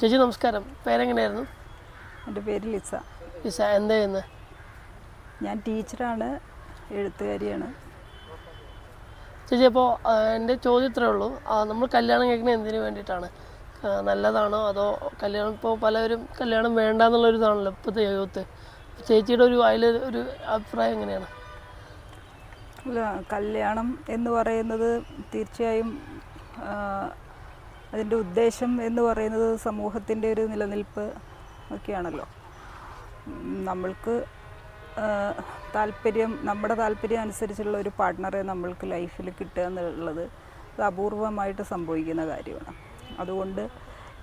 ചേച്ചി നമസ്കാരം. പേരെങ്ങനെയായിരുന്നു? എന്റെ പേര് ലിസ. ലിസ എന്താ ചെയ്യുന്നത് ഞാൻ ടീച്ചറാണ് എഴുത്തുകാരിയാണ്. ചേച്ചി അപ്പോൾ എന്റെ ചോദ്യം ഇത്രേ ഉള്ളൂ. നമ്മൾ കല്യാണം കേൾക്കുന്നത് എന്തിനു വേണ്ടിയിട്ടാണ്? നല്ലതാണോ? അതോ കല്യാണം ഇപ്പോൾ പലരും കല്യാണം വേണ്ട എന്നുള്ളൊരു ഇതാണല്ലോ ഇപ്പോഴത്തെ യുവത്ത് ചേച്ചിയുടെ ഒരു അതിൽ ഒരു അഭിപ്രായം എങ്ങനെയാണ്? അല്ല കല്യാണം എന്ന് പറയുന്നത് തീർച്ചയായും അതിന്റെ ഉദ്ദേശം എന്ന് പറയുന്നത് സമൂഹത്തിന്റെ ഒരു നിലനിൽപ്പ് ഒക്കെയാണല്ലോ. നമ്മൾക്ക് താല്പര്യം നമ്മുടെ താല്പര്യം അനുസരിച്ചുള്ള ഒരു പാർട്ട്ണറെ നമ്മൾക്ക് ലൈഫിൽ കിട്ടുക എന്നുള്ളത് അത് അപൂർവമായിട്ട് സംഭവിക്കുന്ന കാര്യമാണ്. അതുകൊണ്ട്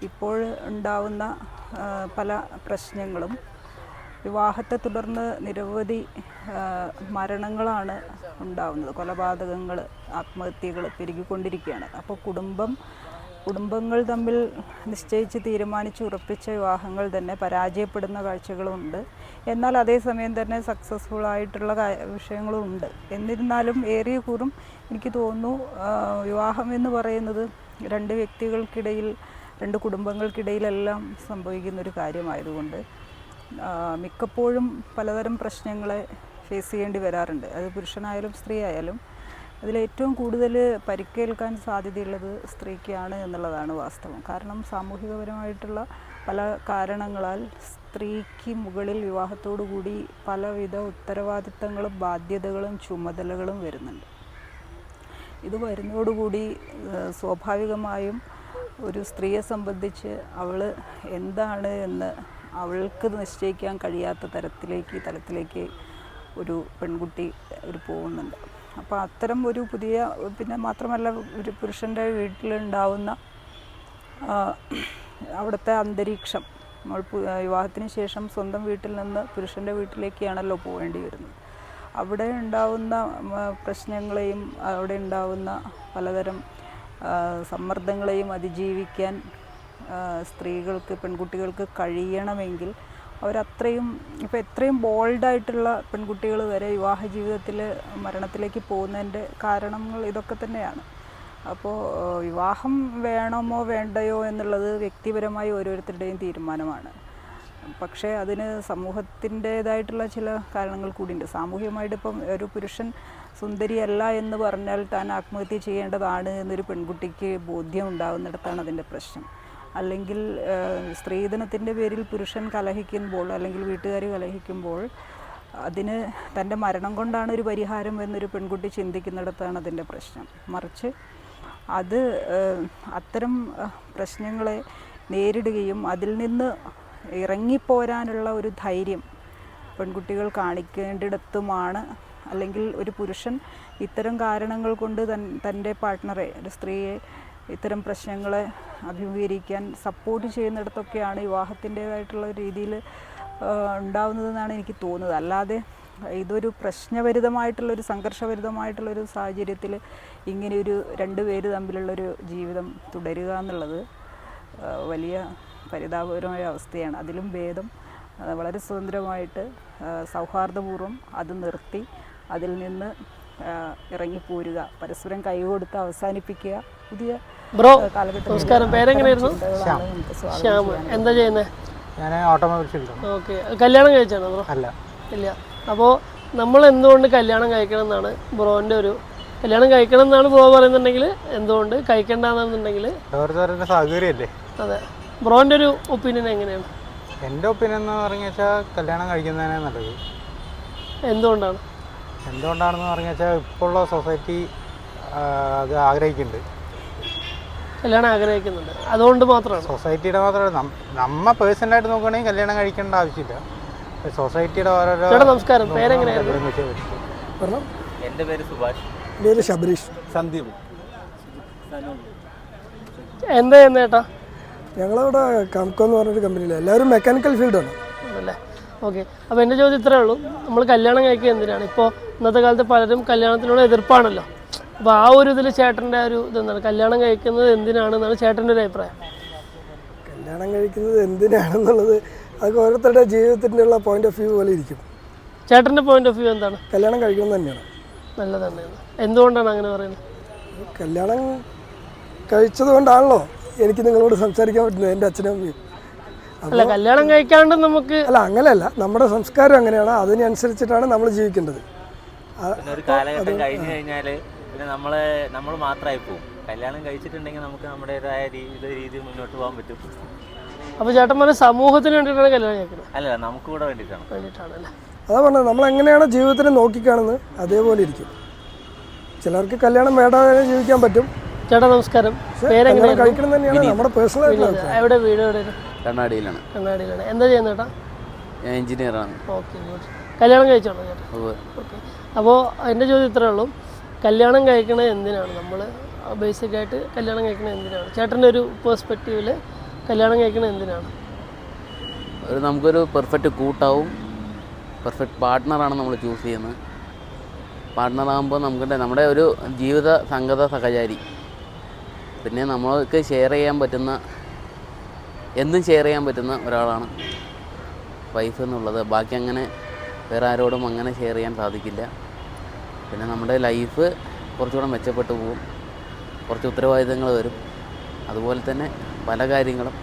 ഇപ്പോൾ ഉണ്ടാവുന്ന പല പ്രശ്നങ്ങളും വിവാഹത്തെ തുടർന്ന് നിരവധി മരണങ്ങളാണ് ഉണ്ടാവുന്നത്. കൊലപാതകങ്ങൾ ആത്മഹത്യകൾ പെരുകിക്കൊണ്ടിരിക്കുകയാണ്. അപ്പോൾ കുടുംബം കുടുംബങ്ങൾ തമ്മിൽ നിശ്ചയിച്ച് തീരുമാനിച്ച് ഉറപ്പിച്ച വിവാഹങ്ങൾ തന്നെ പരാജയപ്പെടുന്ന കാഴ്ചകളുമുണ്ട് എന്നാൽ അതേസമയം തന്നെ സക്സസ്ഫുൾ ആയിട്ടുള്ള വിഷയങ്ങളും ഉണ്ട് എന്നിരുന്നാലും ഏറിയ കൂറും എനിക്ക് തോന്നുന്നു വിവാഹം എന്ന് പറയുന്നത് രണ്ട് വ്യക്തികൾക്കിടയിൽ രണ്ട് കുടുംബങ്ങൾക്കിടയിലെല്ലാം സംഭവിക്കുന്ന ഒരു കാര്യമായതുകൊണ്ട് മിക്കപ്പോഴും പലതരം പ്രശ്നങ്ങളെ ഫേസ് ചെയ്യേണ്ടി വരാറുണ്ട്. അത് പുരുഷനായാലും സ്ത്രീ ആയാലും അതിലേറ്റവും കൂടുതൽ പരിക്കേൽക്കാൻ സാധ്യതയുള്ളത് സ്ത്രീക്കാണ് എന്നുള്ളതാണ് വാസ്തവം. കാരണം സാമൂഹികപരമായിട്ടുള്ള പല കാരണങ്ങളാൽ സ്ത്രീക്ക് മുകളിൽ വിവാഹത്തോടു കൂടി പലവിധ ഉത്തരവാദിത്തങ്ങളും ബാധ്യതകളും ചുമതലകളും വരുന്നുണ്ട്. ഇത് വരുന്നതോടുകൂടി സ്വാഭാവികമായും ഒരു സ്ത്രീയെ സംബന്ധിച്ച് അവൾ എന്താണ് എന്ന് അവൾക്ക് നിശ്ചയിക്കാൻ കഴിയാത്ത തരത്തിലേക്ക് തലത്തിലേക്ക് ഒരു പെൺകുട്ടി ഒരു പോകുന്നുണ്ട്. അപ്പോൾ അത്തരം ഒരു പുതിയ പിന്നെ മാത്രമല്ല ഒരു പുരുഷന്റെ വീട്ടിലുണ്ടാവുന്ന അവിടുത്തെ അന്തരീക്ഷം. നമ്മൾ വിവാഹത്തിന് ശേഷം സ്വന്തം വീട്ടിൽ നിന്ന് പുരുഷന്റെ വീട്ടിലേക്കാണല്ലോ പോകേണ്ടി വരുന്നത്. അവിടെ ഉണ്ടാവുന്ന പ്രശ്നങ്ങളെയും അവിടെ ഉണ്ടാവുന്ന പലതരം സമ്മർദ്ദങ്ങളെയും അതിജീവിക്കാൻ സ്ത്രീകൾക്ക് പെൺകുട്ടികൾക്ക് കഴിയണമെങ്കിൽ അവരത്രയും ഇപ്പോൾ എത്രയും ബോൾഡായിട്ടുള്ള പെൺകുട്ടികൾ വരെ വിവാഹ ജീവിതത്തിൽ മരണത്തിലേക്ക് പോകുന്നതിന്റെ കാരണങ്ങൾ ഇതൊക്കെ തന്നെയാണ്. അപ്പോൾ വിവാഹം വേണമോ വേണ്ടയോ എന്നുള്ളത് വ്യക്തിപരമായി ഓരോരുത്തരുടെയും തീരുമാനമാണ്. പക്ഷേ അതിന് സമൂഹത്തിന്റേതായിട്ടുള്ള ചില കാരണങ്ങൾ കൂടിയുണ്ട്. സാമൂഹികമായിട്ട് ഇപ്പം ഒരു പുരുഷൻ സുന്ദരിയല്ല എന്ന് പറഞ്ഞാൽ താൻ ആത്മഹത്യ ചെയ്യേണ്ടതാണ് എന്നൊരു പെൺകുട്ടിക്ക് ബോധ്യം ഉണ്ടാകുന്നിടത്താണ് അതിന്റെ പ്രശ്നം. അല്ലെങ്കിൽ സ്ത്രീധനത്തിന്റെ പേരിൽ പുരുഷൻ കലഹിക്കുമ്പോൾ അല്ലെങ്കിൽ വീട്ടുകാർ കലഹിക്കുമ്പോൾ അതിന് തന്റെ മരണം കൊണ്ടാണ് ഒരു പരിഹാരം എന്നൊരു പെൺകുട്ടി ചിന്തിക്കുന്നിടത്താണ് അതിന്റെ പ്രശ്നം. മറിച്ച് അത് അത്തരം പ്രശ്നങ്ങളെ നേരിടുകയും അതിൽ നിന്ന് ഇറങ്ങിപ്പോരാനുള്ള ഒരു ധൈര്യം പെൺകുട്ടികൾ കാണിക്കേണ്ടിടത്തുമാണ്. അല്ലെങ്കിൽ ഒരു പുരുഷൻ ഇത്തരം കാരണങ്ങൾ കൊണ്ട് തൻ തന്റെ പാർട്ട്ണറെ ഒരു സ്ത്രീയെ ഇത്തരം പ്രശ്നങ്ങളെ അഭിമുഖീകരിക്കാൻ സപ്പോർട്ട് ചെയ്യുന്നിടത്തൊക്കെയാണ് വിവാഹത്തിന്റേതായിട്ടുള്ള രീതിയിൽ ഉണ്ടാവുന്നതെന്നാണ് എനിക്ക് തോന്നുന്നത്. അല്ലാതെ ഇതൊരു പ്രശ്നഭരിതമായിട്ടുള്ളൊരു സംഘർഷഭരിതമായിട്ടുള്ളൊരു സാഹചര്യത്തിൽ ഇങ്ങനെയൊരു രണ്ട് പേര് തമ്മിലുള്ളൊരു ജീവിതം തുടരുക എന്നുള്ളത് വലിയ പരിതാപകരമായ അവസ്ഥയാണ്. അതിലും ഭേദം വളരെ സ്വതന്ത്രമായിട്ട് സൗഹാർദ്ദപൂർവം അത് നിർത്തി അതിൽ നിന്ന് ഇറങ്ങിപ്പോരുക. പരസ്പരം കൈകൊടുത്ത് അവസാനിപ്പിക്കുക. പുതിയ ബ്രോ നമസ്കാരം. പേരെങ്ങനെയായിരുന്നു? ശ്യാം. എന്താ ചെയ്യുന്നത് ഞാൻ ഓട്ടോമൊബൈൽ ഓക്കെ. കല്യാണം കഴിച്ചാണോ ബ്രോ? അല്ല. ഇല്ല. അപ്പോൾ നമ്മൾ എന്തുകൊണ്ട് കല്യാണം കഴിക്കണം എന്നാണ് ബ്രോന്റെ ഒരു കല്യാണം കഴിക്കണം എന്നാണ് ബ്രോ പറയുന്നുണ്ടെങ്കിൽ എന്തുകൊണ്ട്? കഴിക്കണ്ടെന്നുണ്ടെങ്കിൽ സൗകര്യമല്ലേ? അതെ. ബ്രോന്റെ ഒരു ഒപ്പീനിയൻ എങ്ങനെയാണ്? എന്റെ ഒപ്പീനിയൻ എന്ന് പറഞ്ഞു വെച്ചാൽ കല്യാണം കഴിക്കുന്നതിനാണ് നല്ലത്. എന്തുകൊണ്ടാണ്? എന്തുകൊണ്ടാണെന്ന് പറഞ്ഞു വെച്ചാൽ ഇപ്പോഴുള്ള സൊസൈറ്റി അത് ആഗ്രഹിക്കുന്നുണ്ട് കല്യാണം ആഗ്രഹിക്കുന്നുണ്ട്. അതുകൊണ്ട് മാത്രമാണ് സൊസൈറ്റിയുടെ മാത്രമല്ല നമ്മ പേഴ്സണലായിട്ട് നോക്കുകയാണെങ്കിൽ കല്യാണം കഴിക്കേണ്ട ആവശ്യമില്ല. സൊസൈറ്റിയുടെ ഓരോരോ നമസ്കാരം. പേരെങ്ങനെയായിരുന്നു? എന്റെ പേര് സുഭാഷ്. പേര് ശബരീഷ്. സന്ദീപ്. എന്താ ചേട്ടാ? ഞങ്ങളിവിടെ കംകോ എന്ന് പറഞ്ഞൊരു കമ്പനിയിലാണ് എല്ലാവരും മെക്കാനിക്കൽ ഫീൽഡാണ്. ഓക്കെ. അപ്പോൾ എന്റെ ചോദ്യം ഇത്രേ ഉള്ളൂ. നമ്മൾ കല്യാണം കഴിക്കുക എന്തിനാണ്? ഇപ്പോൾ ഇന്നത്തെ കാലത്ത് പലരും കല്യാണത്തിനോട് എതിർപ്പാണല്ലോ. അപ്പോൾ ആ ഒരു ഇതിൽ ചേട്ടന്റെ ഒരു ഇതെന്താണ് കല്യാണം കഴിക്കുന്നത് എന്തിനാണെന്നാണ് ചേട്ടന്റെ ഒരു അഭിപ്രായം. കല്യാണം കഴിക്കുന്നത് എന്തിനാണെന്നുള്ളത് അതൊക്കെ ഓരോരുത്തരുടെ ജീവിതത്തിന്റെ ഉള്ള പോയിന്റ് ഓഫ് വ്യൂ പോലെ ഇരിക്കും. ചേട്ടന്റെ പോയിന്റ് ഓഫ് വ്യൂ എന്താണ്? കല്യാണം കഴിക്കുന്നത് തന്നെയാണ്. നല്ലതാണ് എന്തുകൊണ്ടാണ് അങ്ങനെ പറയുന്നത്? കല്യാണം കഴിച്ചത് കൊണ്ടാണല്ലോ എനിക്ക് നിങ്ങളോട് സംസാരിക്കാൻ പറ്റുന്നത് എന്റെ അച്ഛനും അമ്മയും. അല്ല കല്യാണം കഴിക്കാണ്ട് നമുക്ക് അല്ല അങ്ങനെയല്ല. നമ്മുടെ സംസ്കാരം അങ്ങനെയാണ്. അതിനനുസരിച്ചിട്ടാണ് നമ്മൾ ജീവിക്കേണ്ടത്. പിന്നെ ഒരു കാലഘട്ടം കഴിഞ്ഞു കഴിഞ്ഞാൽ പിന്നെ നമ്മളെ നമ്മൾ മാത്രമായി പോകും കല്യാണം കഴിച്ചിട്ടുണ്ടെങ്കിൽ നമുക്ക് നമ്മുടേതായ ജീവിത രീതി മുന്നോട്ട് പോകാൻ പറ്റും. അപ്പോൾ ചേട്ടന്മാരെ സമൂഹത്തിന് വേണ്ടിയിട്ടാണ് കല്യാണം കഴിക്കുന്നത്? അല്ല നമുക്ക് കൂടെ വേണ്ടിയിട്ടാണ്. വേണ്ടിയിട്ടാണ് അല്ലേ അതാ പറഞ്ഞത്. നമ്മൾ എങ്ങനെയാണ് ജീവിതത്തിനെ നോക്കിക്കാണുന്നത്? അതേപോലെ ഇരിക്കും. ചിലർക്ക് കല്യാണം വേണ്ടാതെ ജീവിക്കാൻ പറ്റും. ചേട്ടാ നമസ്കാരം. പേരെങ്ങനെയാണ്? കഴിക്കണം തന്നെയാണ് നമ്മുടെ പേഴ്സണൽ ആയിട്ടുള്ള എവിടെ വീട് എവിടെ കണ്ണാടിയിലാണ്. കണ്ണാടിയിലാണ്. എന്താ ചെയ്യുന്നത് ചേട്ടാ? ഞാൻ എഞ്ചിനീയറാണ്. ഓക്കെ ഗുഡ് കല്യാണം കഴിച്ചാണോ ചേട്ടാ. ഓക്കെ. അപ്പോൾ എന്റെ ചോദ്യം ഇത്രേ ഉള്ളൂ. കല്യാണം കഴിക്കണത് എന്തിനാണ്? നമ്മൾ ബേസിക്കായിട്ട് കല്യാണം കഴിക്കണത് എന്തിനാണ്? ചേട്ടന്റെ ഒരു പേഴ്സ്പെക്റ്റീവിൽ കല്യാണം കഴിക്കണത് എന്തിനാണ്? ഒരു നമുക്കൊരു പെർഫെക്റ്റ് കൂട്ടാവും. പെർഫെക്റ്റ് പാർട്ട്ണറാണ് നമ്മൾ ചൂസ് ചെയ്യുന്നത് പാർട്ട്ണറാകുമ്പോൾ നമുക്ക് നമ്മുടെ ഒരു ജീവിത സംഗത സഹചാരി. പിന്നെ നമ്മൾക്ക് ഷെയർ ചെയ്യാൻ പറ്റുന്ന എന്തും ഷെയർ ചെയ്യാൻ പറ്റുന്ന ഒരാളാണ് വൈഫ് എന്നുള്ളത്. ബാക്കി അങ്ങനെ വേറെ ആരോടും അങ്ങനെ ഷെയർ ചെയ്യാൻ സാധിക്കില്ല. പിന്നെ നമ്മുടെ ലൈഫ് കുറച്ചുകൂടെ മെച്ചപ്പെട്ടു പോകും കുറച്ച് ഉത്തരവാദിത്തങ്ങൾ വരും. അതുപോലെ തന്നെ പല കാര്യങ്ങളും